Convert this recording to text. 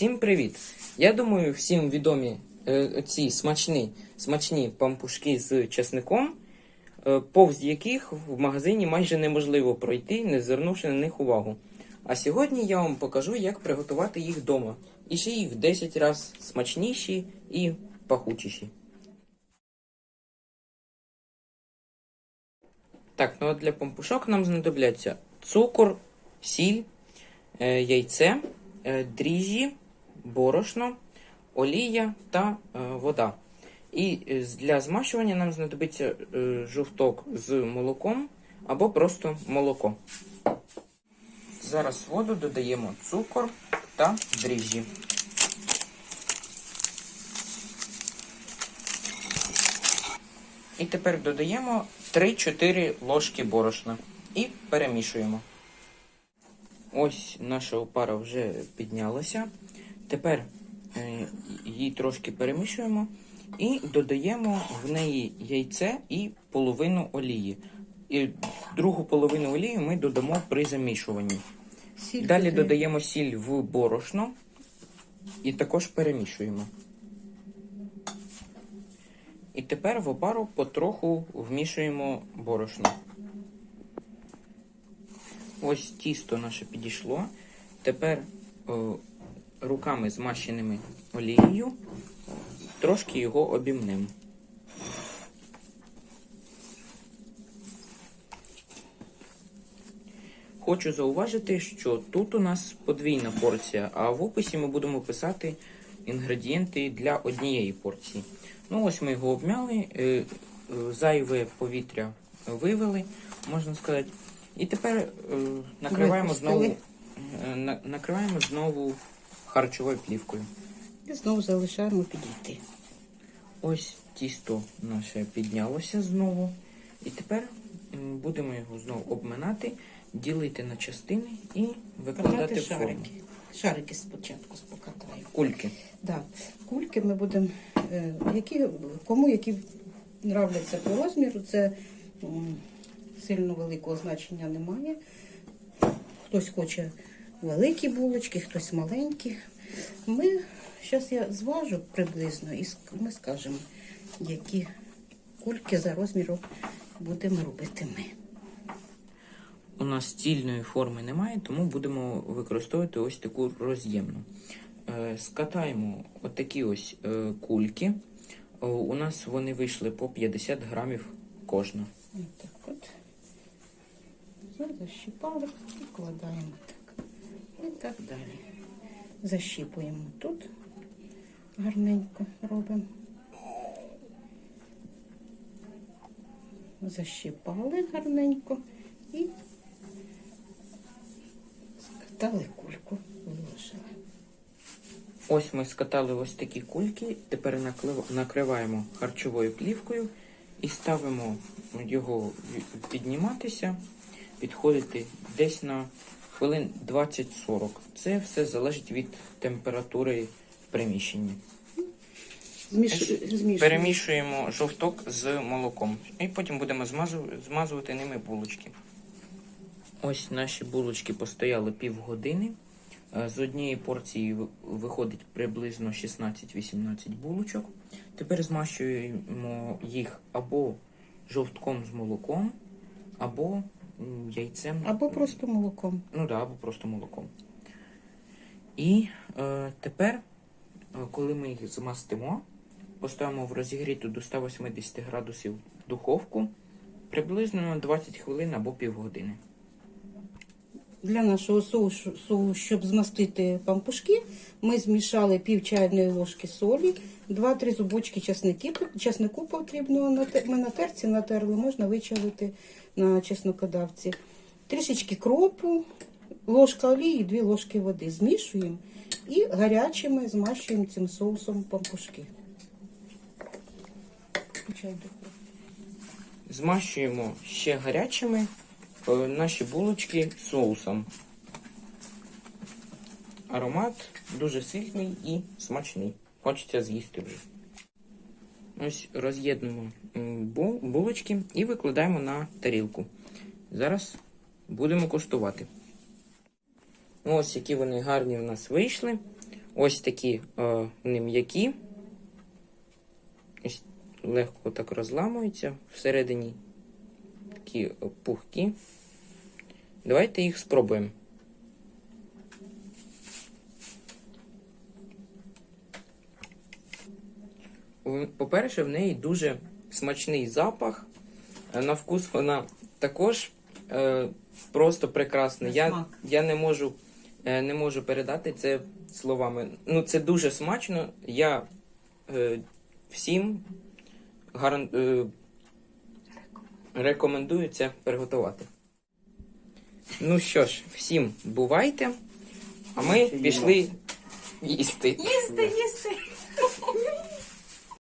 Всім привіт! Я думаю, всім відомі е, ці смачні, смачні пампушки з чесником, е, повз яких в магазині майже неможливо пройти, не звернувши на них увагу. А сьогодні я вам покажу, як приготувати їх вдома. І ще й в 10 разів смачніші і пахучіші. Так, ну а для пампушок нам знадобляться цукор, сіль, е, яйце, е, дріжджі, борошно, олія та е, вода. І е, для змащування нам знадобиться е, жовток з молоком або просто молоко. Зараз в воду додаємо цукор та дріжджі. І тепер додаємо 3-4 ложки борошна і перемішуємо. Ось наша опара вже піднялася. Тепер е, її трошки перемішуємо і додаємо в неї яйце і половину олії. І другу половину олії ми додамо при замішуванні. Сіль Далі додаємо. додаємо сіль в борошно і також перемішуємо. І тепер в опару потроху вмішуємо борошно. Ось тісто наше підійшло. Тепер о, руками змащеними олією трошки його обімнемо. Хочу зауважити, що тут у нас подвійна порція, а в описі ми будемо писати інгредієнти для однієї порції. Ну, ось ми його обмяли, е, е, зайве повітря вивели, можна сказати. І тепер е, накриваємо знову, накриваємо знову харчовою плівкою. І знову залишаємо підійти. Ось тісто наше піднялося знову. І тепер будемо його знову обминати, ділити на частини і викладати в форму. шарики. Шарики спочатку спокатаємо. Кульки. Да. Кульки ми будемо, е, які, кому які нравляться по розміру, це сильно великого значення немає. Хтось хоче великі булочки, хтось маленькі. Ми, зараз я зважу приблизно і ми скажемо, які кульки за розміром будемо робити ми. У нас стільної форми немає, тому будемо використовувати ось таку роз'ємну. Е, Скатаємо отакі ось е, кульки. У нас вони вийшли по 50 грамів кожна. Отак от. Все, защіпали і вкладаємо так. І так далі. Защіпуємо тут. Гарненько робимо. Защіпали гарненько і скатали кульку, виложили. Ось ми скатали ось такі кульки. Тепер накриваємо харчовою плівкою і ставимо його підніматися, підходити десь на хвилин 20-40. Це все залежить від температури в приміщенні. Зміш... Змішуємо. Перемішуємо жовток з молоком. І потім будемо змазувати ними булочки. Ось наші булочки постояли півгодини. Е, З однієї порції виходить приблизно 16-18 булочок. Тепер змащуємо їх або жовтком з молоком, або яйцем. Або просто молоком. Ну да, або просто молоком. І е, тепер, е, коли ми їх змастимо, поставимо в розігріту до 180 градусів духовку приблизно на 20 хвилин або півгодини. Для нашого соусу, щоб змастити пампушки, ми змішали пів чайної ложки солі, 2-3 зубочки чеснику потрібно, ми на терці натерли, можна вичавити на чеснокодавці. Трішечки кропу, ложка олії, 2 ложки води. Змішуємо і гарячими змащуємо цим соусом пампушки. Змащуємо ще гарячими наші булочки з соусом. Аромат дуже сильний і смачний. Хочеться з'їсти вже. Ось роз'єднуємо булочки і викладаємо на тарілку. Зараз будемо куштувати. Ось які вони гарні у нас вийшли. Ось такі е, вони м'які. Ось легко так розламуються всередині. Такі е, пухкі. Давайте їх спробуємо. По-перше, в неї дуже смачний запах. Е, На вкус вона також е, просто прекрасна. Я, я не можу, е, не можу передати це словами. Ну, це дуже смачно. Я е, всім гаран, е, рекомендую це приготувати. Ну що ж, всім бувайте, а ми пішли їсти. Їсти, їсти.